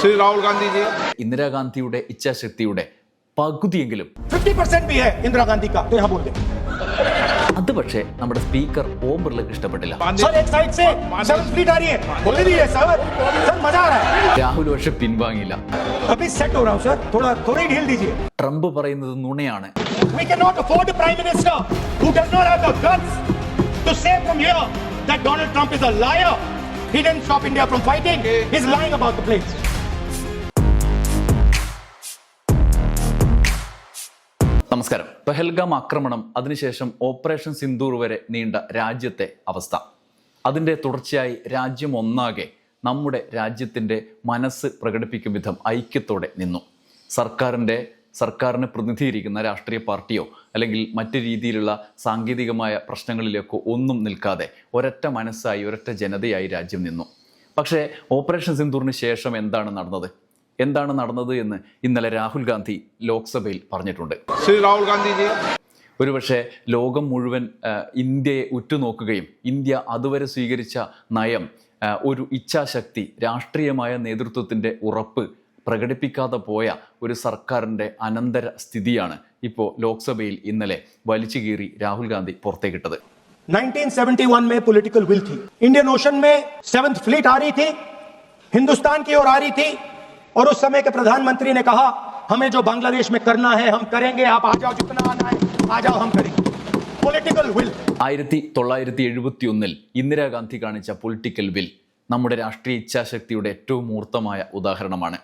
श्री राहुल गांधी जी ഇന്ദിരാഗാന്ധിയുടെ ഇച്ഛാശക്തിയുടെ പകുതിയെങ്കിലും 50% भी है इंदिरा गांधी का तो यहाँ बोल दे അത് പക്ഷേ നമ്മുടെ സ്പീക്കർ ഓം ബിർളയ്ക്ക് ഇഷ്ടപ്പെട്ടില്ല सर एक साइड से सेवन स्प्लिट आ रही है बोल दीजिए सर सर मजा आ रहा है രാഹുൽ പക്ഷെ പിൻവാങ്ങില്ല अभी सेट हो रहा हूँ सर थोड़ा थोड़ी ढील दीजिए ട്രംപ് പറയുന്നത് നുണയാണ് We cannot afford a prime minister who does not have the guts to say from here that Donald Trump is a liar. He didn't stop India from fighting. He's lying about the planes. നമസ്കാരം. പെഹൽഗാം ആക്രമണം അതിനുശേഷം operation Sindoor വരെ നീണ്ട രാജ്യത്തെ അവസ്ഥ. അതിന്റെ തുടർച്ചയായി രാജ്യം ഒന്നാകെ നമ്മുടെ രാജ്യത്തിന്റെ മനസ്സ് പ്രകടിപ്പിക്കും വിധം ഐക്യത്തോടെ നിന്നു. സർക്കാരിന്റെ സർക്കാരിനെ പ്രതിനിധീകരിക്കുന്ന രാഷ്ട്രീയ പാർട്ടിയോ അല്ലെങ്കിൽ മറ്റു രീതിയിലുള്ള സാങ്കേതികമായ പ്രശ്നങ്ങളിലേക്കോ ഒന്നും നിൽക്കാതെ ഒരൊറ്റ മനസ്സായി ഒരൊറ്റ ജനതയായി രാജ്യം നിന്നു. പക്ഷേ ഓപ്പറേഷൻ സിന്ദൂറിന് ശേഷം എന്താണ് നടന്നത്? എന്താണ് നടന്നത് എന്ന് ഇന്നലെ രാഹുൽ ഗാന്ധി ലോക്സഭയിൽ പറഞ്ഞിട്ടുണ്ട് श्री राहुल गांधी जी ഒരുപക്ഷെ ലോകം മുഴുവൻ ആ, ഇന്ത്യയെ ഉറ്റുനോക്കുകയും ഇന്ത്യ അതുവരെ സ്വീകരിച്ച നയം ആ, ഒരു ഇച്ഛാശക്തി രാഷ്ട്രീയമായ നേതൃത്വത്തിൻ്റെ ഉറപ്പ് പ്രകടിപ്പിക്കാതെ പോയ ഒരു സർക്കാരിൻ്റെ അനന്തര സ്ഥിതിയാണ് ഇപ്പോൾ ലോക്സഭയിൽ ഇന്നലെ വലിച്ചു കീറി രാഹുൽ ഗാന്ധി പുറത്തേക്കിട്ടത് 1971 में पॉलिटिकल विल थी इंडियन ओशन में सेवंथ फ्लीट आ रही थी हिंदुस्तान की ओर आ रही थी और उस समय के प्रधानमंत्री ने कहा हमें जो बांग्लादेश में करना है हम करेंगे आप आ जाओ जितना आना है आ जाओ हम करेंगे पॉलिटिकल विल ആയിരത്തി തൊള്ളായിരത്തി എഴുപത്തി ഒന്നിൽ ഇന്ദിരാഗാന്ധി കാണിച്ച പൊളിറ്റിക്കൽ വിൽ നമ്മുടെ രാഷ്ട്രീയ ഇച്ഛാശക്തിയുടെ ഏറ്റവും മൂർത്തമായ ഉദാഹരണമാണ്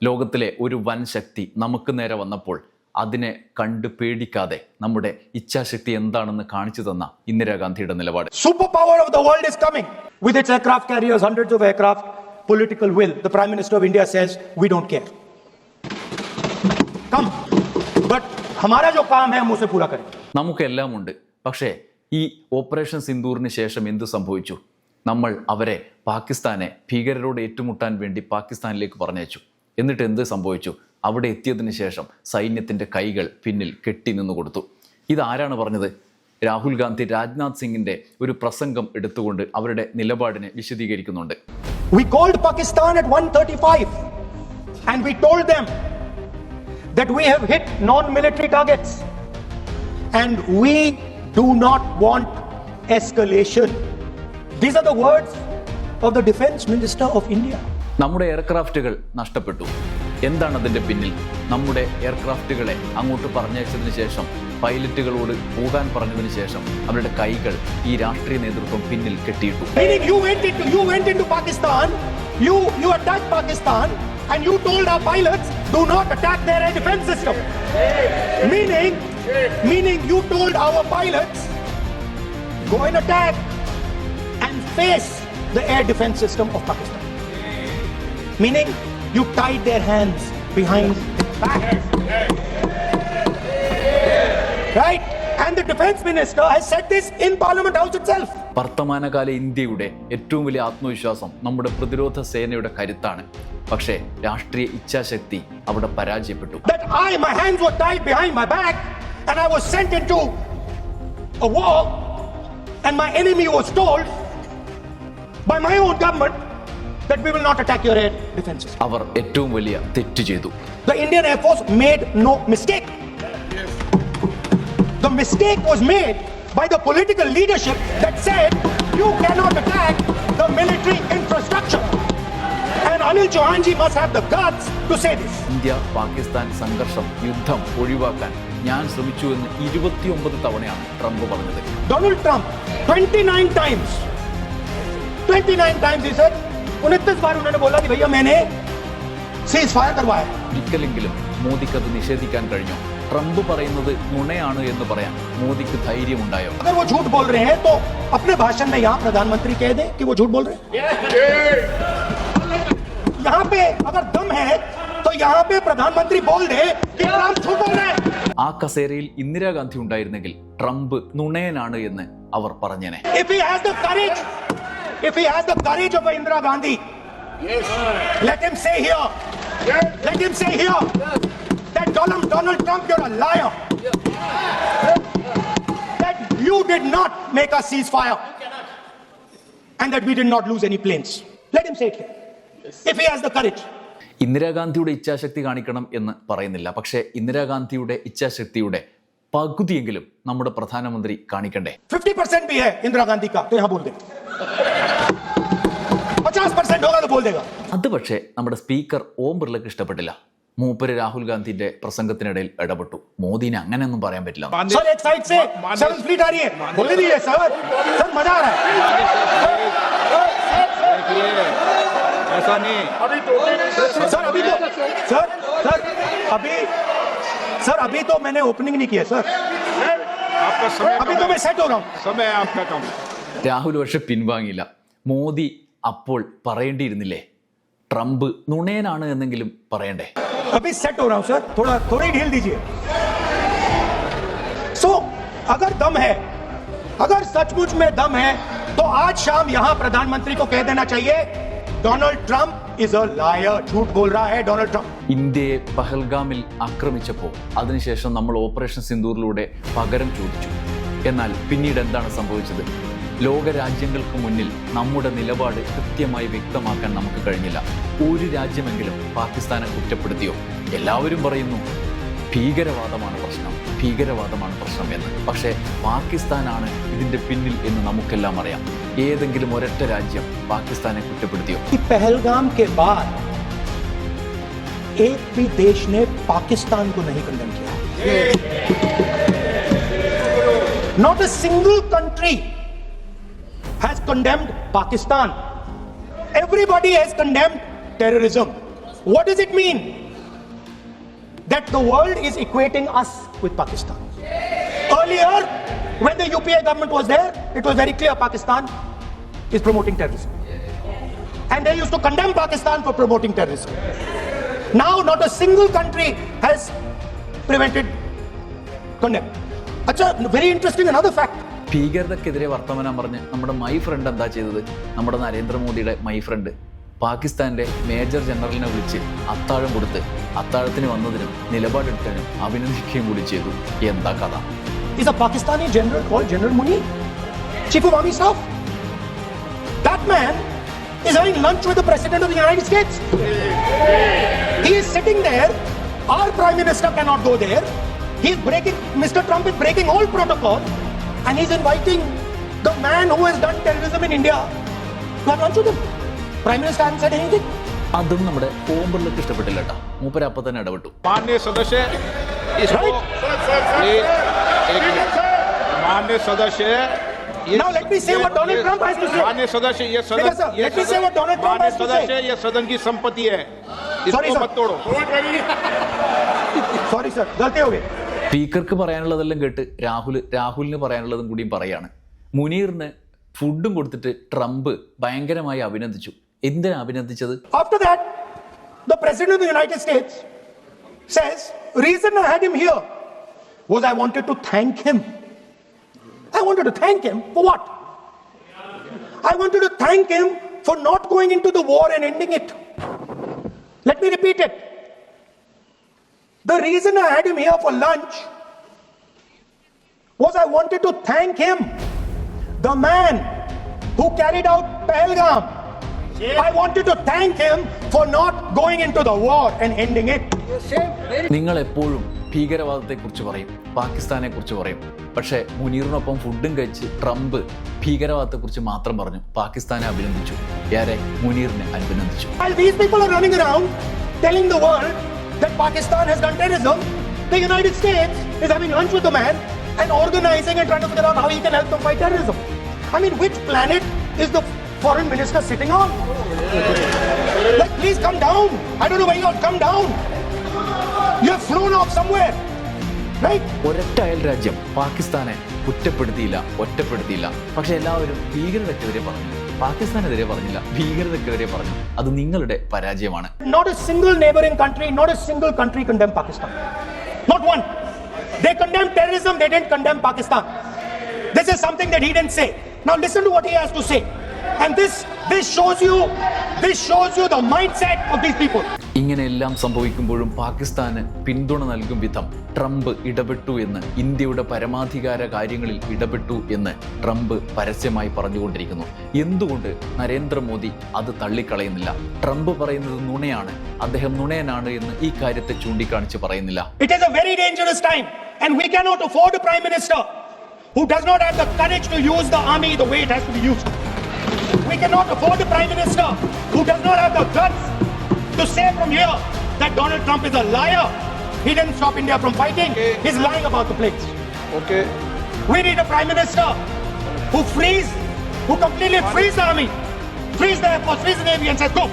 ലോകത്തിലെ ഒരു വൻ ശക്തി നമുക്ക് നേരെ വന്നപ്പോൾ അതിനെ കണ്ട് പേടിക്കാതെ നമ്മുടെ ഇച്ഛാശക്തി എന്താണെന്ന് കാണിച്ചു തന്ന ഇന്ദിരാഗാന്ധിയുടെ നിലപാട് superpower of the world is coming with its aircraft carriers, hundreds of aircraft, political will. The Prime Minister of India says, We don't care. Come. But हमारा जो काम है हम उसे पूरा करें നമുക്കെല്ലാം ഉണ്ട് പക്ഷേ ഈ ഓപ്പറേഷൻ സിന്ദൂറിന് ശേഷം എന്ത് സംഭവിച്ചു നമ്മൾ അവരെ പാകിസ്ഥാനെ ഭീകരരോട് ഏറ്റുമുട്ടാൻ വേണ്ടി പാകിസ്ഥാനിലേക്ക് പറഞ്ഞയച്ചു എന്നിട്ട് എന്ത് സംഭവിച്ചു അവിടെ എത്തിയതിന് ശേഷം സൈന്യത്തിൻ്റെ കൈകൾ പിന്നിൽ കെട്ടി നിന്ന് കൊടുത്തു ഇതാരാണ് പറഞ്ഞത് രാഹുൽ ഗാന്ധി രാജ്നാഥ് സിംഗിൻ്റെ ഒരു പ്രസംഗം എടുത്തുകൊണ്ട് അവരുടെ നിലപാടിനെ വിശദീകരിക്കുന്നുണ്ട് We called Pakistan at 135 and we told them that we have hit non military targets and we do not want escalation. These are the words of the Defense Minister of India. നമ്മുടെ എയർക്രാഫ്റ്റുകൾ നഷ്ടപ്പെട്ടു എന്താണ് അതിന്റെ പിന്നിൽ നമ്മുടെ എയർക്രാഫ്റ്റുകളെ അങ്ങോട്ട് പറഞ്ഞയച്ചതിന് ശേഷം പൈലറ്റുകളോട് പോകാൻ പറഞ്ഞതിന് ശേഷം അവരുടെ കൈകൾ ഈ രാഷ്ട്രീയ നേതൃത്വം പിന്നിൽ കെട്ടിയിട്ടു Meaning you went into you went into Pakistan, you you attacked Pakistan, and you told our pilots do not attack their air defense system. Meaning, meaning you told our pilots go and attack and face the air defense system of Pakistan. Meaning you tied their hands behind their back. Right? And the defense minister has said this in Parliament House itself. വർത്തമാനകാല ഇന്ത്യയുടെ ഏറ്റവും വലിയ ആത്മവിശ്വാസം നമ്മുടെ പ്രതിരോധ സേനയുടെ കരുത്താണ് പക്ഷേ രാഷ്ട്രീയ ഇച്ഛാശക്തി അവിടെ പരാജയപ്പെട്ടു that I, my hands were tied behind my back, and I was sent into a war, and my enemy was told by my own government that we will not attack your air defenses. അവർ ഏറ്റവും വലിയ തെറ്റ് ചെയ്തു The Indian Air Force made no mistake. The mistake was made by the political leadership that said you cannot attack the military infrastructure. And Anil Chauhanji must have the guts to say this. India Pakistan സംഘർഷം യുദ്ധം ഒഴിവാക്കാൻ ഞാൻ ശ്രമിച്ചു എന്ന് ഇരുപത്തിയൊമ്പത് തവണയാണ് Trump പറഞ്ഞത് Donald Trump 29 times 29 times he said 29 बार उन्होंने बोला कि भैया मैंने सीज फायर करवाया ഒരിക്കലെങ്കിലും മോദിക്ക് അത് നിഷേധിക്കാൻ കഴിഞ്ഞു. ട്രംപ് പറയുന്നത് നുണയാണ് എന്ന് പറയാൻ മോദിക്ക് ധൈര്യം ഉണ്ടായോ പ്രധാനമന്ത്രി പ്രധാനമന്ത്രി ആ കസേരയിൽ ഇന്ദിരാഗാന്ധി ഉണ്ടായിരുന്നെങ്കിൽ ട്രംപ് നുണയനാണ് എന്ന് അവർ പറഞ്ഞേനെ. Indira Gandhi Donald, Donald Trump, you're a liar. That you did not make a ceasefire. And that we did not lose any planes. Let him say it here. If he has the courage. ഇന്ദിരാഗാന്ധിയുടെ ഇച്ഛാശക്തി കാണിക്കണം എന്ന് പറയുന്നില്ല പക്ഷേ ഇന്ദിരാഗാന്ധിയുടെ ഇച്ഛാശക്തിയുടെ പകുതിയെങ്കിലും നമ്മുടെ പ്രധാനമന്ത്രി കാണിക്കണ്ടേ ഫിഫ്റ്റി പെർസെന്റ് അത് പക്ഷേ നമ്മുടെ സ്പീക്കർ ഓം ബിർളക്ക് ഇഷ്ടപ്പെട്ടില്ല മൂപ്പര് രാഹുൽ ഗാന്ധിന്റെ പ്രസംഗത്തിനിടയിൽ ഇടപെട്ടു മോദിനെ അങ്ങനെയൊന്നും പറയാൻ പറ്റില്ല माननीय सर एक साइड से माननीय- सेवन फ्लीट आ रही है बोलने दीजिए सर सर मजा आ रहा है देखिए ऐसा नहीं सर अभी तो सर सर अभी सर अभी तो मैंने ओपनिंग नहीं किया सर आपका समय अभी कम तो है। मैं सेट हो रहा हूँ समय आपका कम है। രാഹുൽ പക്ഷെ പിൻവാങ്ങിയില്ല മോദി അപ്പോൾ പറയേണ്ടിയിരുന്നില്ലേ ട്രംപ് നുണയനാണ് എന്നെങ്കിലും പറയണ്ടേ अभी सेट हो रहा हूँ सर थोड़ा थोड़ी ढील दीजिए सो अगर दम है अगर सचमुच में दम है तो आज शाम यहां प्रधानमंत्री को कह देना चाहिए Donald Trump is a liar झूठ बोल रहा है डोनाल्ड ट्रंप ഇന്ത്യയെ പഹൽഗാമിൽ ആക്രമിച്ചപ്പോൾ അതിനുശേഷം നമ്മൾ ഓപ്പറേഷൻ സിന്ദൂറിലൂടെ പകരം ചോദിച്ചു എന്നാൽ പിന്നീട് എന്താണ് സംഭവിച്ചത് ലോകരാജ്യങ്ങൾക്ക് മുന്നിൽ നമ്മുടെ നിലപാട് കൃത്യമായി വ്യക്തമാക്കാൻ നമുക്ക് കഴിഞ്ഞില്ല ഒരു രാജ്യമെങ്കിലും പാകിസ്ഥാനെ കുറ്റപ്പെടുത്തിയോ എല്ലാവരും പറയുന്നു ഭീകരവാദമാണ് പ്രശ്നം ഭീകരവാദമാണ് പ്രശ്നം എന്ന് പക്ഷേ പാകിസ്ഥാനാണ് ഇതിന്റെ പിന്നിൽ എന്ന് നമുക്കെല്ലാം അറിയാം ഏതെങ്കിലും ഒരൊറ്റ രാജ്യം പാകിസ്ഥാനെ കുറ്റപ്പെടുത്തിയോ कि पहलगाम के बाद एक भी देश ने पाकिस्तान को नहीं कंडेम किया not a single country has condemned Pakistan. Everybody has condemned terrorism. What does it mean? That the world is equating us with Pakistan. Earlier, when the UPA government was there, it was very clear Pakistan is promoting terrorism. And they used to condemn Pakistan for promoting terrorism. Now, not a single country has prevented condemn. Achha, very interesting another fact. ഭീകരതക്കെതിരെ വർത്തമാനം പറഞ്ഞ് നമ്മുടെ my friend എന്താ ചെയ്തത് നമ്മുടെ നരേന്ദ്രമോദിയുടെ my friend പാകിസ്ഥാന്റെ major ജനറലിനെ വിളിച്ച് അത്താഴം കൊടുത്ത് അത്താഴത്തിന് വന്നതിനും നിലപാടെടുത്തതിനും അഭിനന്ദിക്കുകയും കൂടി ചെയ്തു എന്താ കഥ is a Pakistani general called General Munir, Chief of Army Staff. That man is having lunch with the President of the United States. He is sitting there. Our Prime Minister cannot go there. He is breaking, Mr. Trump is breaking all protocol and he's inviting the man who has done terrorism in India to have lunch with him. Prime Minister hasn't said anything. അതും നമ്മുടെ ഓം ബിർളയ്ക്ക് ഇഷ്ടപ്പെട്ടില്ല കേട്ടോ മൂപ്പര് അപ്പം തന്നെ ഇടപെട്ടു माननीय सदस्य इसको एक एक मिनट। माननीय सदस्य ये Now let me say what Donald Trump has to say. माननीय सदस्य ये Speaker सदन sir, ये let me say what Donald Trump माननीय has to say. सदस्य ये सदन की संपत्ति है Sorry, इसको sir. मत तोड़ो Sorry, sir. गलती हो गई. സ്പീക്കർക്ക് പറയാനുള്ളതെല്ലാം കേട്ട് രാഹുൽ രാഹുലിന് പറയാനുള്ളതും കൂടിയും പറയാണ്. മുനീറിന് ഫുഡും കൊടുത്തിട്ട് ട്രംപ് ഭയങ്കരമായി അഭിനന്ദിച്ചു. എന്തിനാ അഭിനന്ദിച്ചത്? For not going into war and ending it let me repeat it The reason I had him here for lunch was I wanted to thank him, the man who carried out Pahalgam. I wanted to thank him for not going into the war and ending it. നിങ്ങൾ എപ്പോഴും ഭീകരവാദത്തെക്കുറിച്ച് പറയും പാകിസ്ഥാനെ കുറിച്ച് പറയും പക്ഷേ മുനീറിനൊപ്പം ഫുഡും കഴിച്ച് Trump ഭീകരവാദത്തെക്കുറിച്ച് മാത്രം പറഞ്ഞു പാകിസ്ഥാനെ അഭിനന്ദിച്ചു ഏറെ മുനീറിനെ അഭിനന്ദിച്ചു While these people are running around telling the world that Pakistan has done terrorism, the United States is having lunch with the man and organizing and trying to figure out how he can help them fight terrorism. I mean, which planet is the foreign minister sitting on? Like, please come down. I don't know where you're come down. You have flown off somewhere. Right? ഒരൊറ്റ അയൽ രാജ്യം പാകിസ്ഥാനെ കുറ്റപ്പെടുത്തിയില്ല ഒറ്റപ്പെടുത്തിയില്ല പക്ഷെ എല്ലാവരും ഭീകരതയ്ക്കെതിരെ പറഞ്ഞു പാകിസ്ഥാനെതിരെ പറഞ്ഞില്ല ഭീകരതക്കെതിരെ പറഞ്ഞു അത് നിങ്ങളുടെ പരാജയമാണ് Not a single neighboring country, not a single country condemned Pakistan. Not one. They condemned terrorism, they didn't condemn Pakistan. This is something that he didn't say. Now listen to what he has to say. And this this shows you this shows you the mindset of these people. ഇങ്ങനെയെല്ലാം സംഭവിക്കുമ്പോഴും പാകിസ്ഥാന് പിന്തുണ നൽകും വിധം Trump ഇടപെട്ടു എന്ന് ഇന്ത്യയുടെ പരമാധികാര കാര്യങ്ങളിൽ ഇടപെട്ടു എന്ന് ട്രംപ് പരസ്യമായി പറഞ്ഞുകൊണ്ടിരിക്കുന്നു. എന്തുകൊണ്ട് നരേന്ദ്രമോദി അത് തള്ളിക്കളയുന്നില്ല? ട്രംപ് പറയുന്നത് നുണയാണ്. അദ്ദേഹം നുണയനാണ് എന്ന് ഈ കാര്യത്തെ ചൂണ്ടിക്കാണിച്ച് പറയുന്നില്ല. It is a very dangerous time, and we cannot afford a prime minister who does not have the courage to use the army the way be used. We cannot afford a prime minister who does not have the guts To say from here that Donald Trump is a liar, he didn't stop India from fighting. Okay. He's lying about the plates. Okay. We need a prime minister who frees, who completely frees the army, frees the air force, frees the navy, and says, go.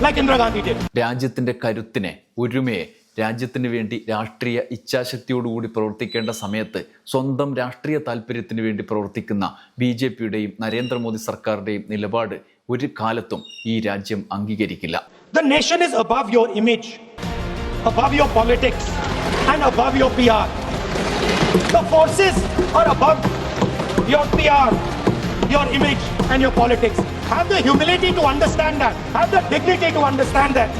Like Indira Gandhi did. രാജ്യത്തിന്റെ കരുത്തിനെ ഒരുമയെ രാജ്യത്തിന് വേണ്ടി രാഷ്ട്രീയ ഇച്ഛാശക്തിയോടുകൂടി പ്രവർത്തിക്കേണ്ട സമയത്ത് സ്വന്തം രാഷ്ട്രീയ താല്പര്യത്തിന് വേണ്ടി പ്രവർത്തിക്കുന്ന ബി ജെ പിയുടെയും നരേന്ദ്രമോദി സർക്കാരുടെയും നിലപാട് ഒരു കാലത്തും ഈ രാജ്യം അംഗീകരിക്കില്ല The nation is above your image, above your politics, and above your PR. The forces are above your PR, your image, and your politics. Have the humility to understand that. Have the dignity to understand that.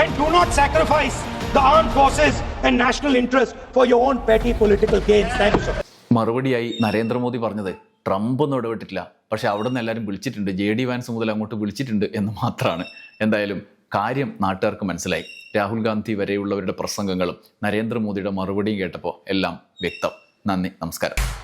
And do not sacrifice the armed forces and national interest for your own petty political gains. Thank you, sir. മറുപടിയായി നരേന്ദ്രമോദി പറഞ്ഞത് Trump ഒന്നും ഇടപെട്ടിട്ടില്ല പക്ഷെ അവിടെ നിന്ന് എല്ലാവരും വിളിച്ചിട്ടുണ്ട്. J D Vance മുതൽ അങ്ങോട്ട് വിളിച്ചിട്ടുണ്ട് എന്ന് മാത്രമാണ്. എന്തായാലും കാര്യം നാട്ടുകാർക്ക് മനസ്സിലായി. രാഹുൽ ഗാന്ധി വരെയുള്ളവരുടെ പ്രസംഗങ്ങളും നരേന്ദ്രമോദിയുടെ മറുപടിയും കേട്ടപ്പോൾ എല്ലാം വ്യക്തം. നന്ദി. നമസ്കാരം.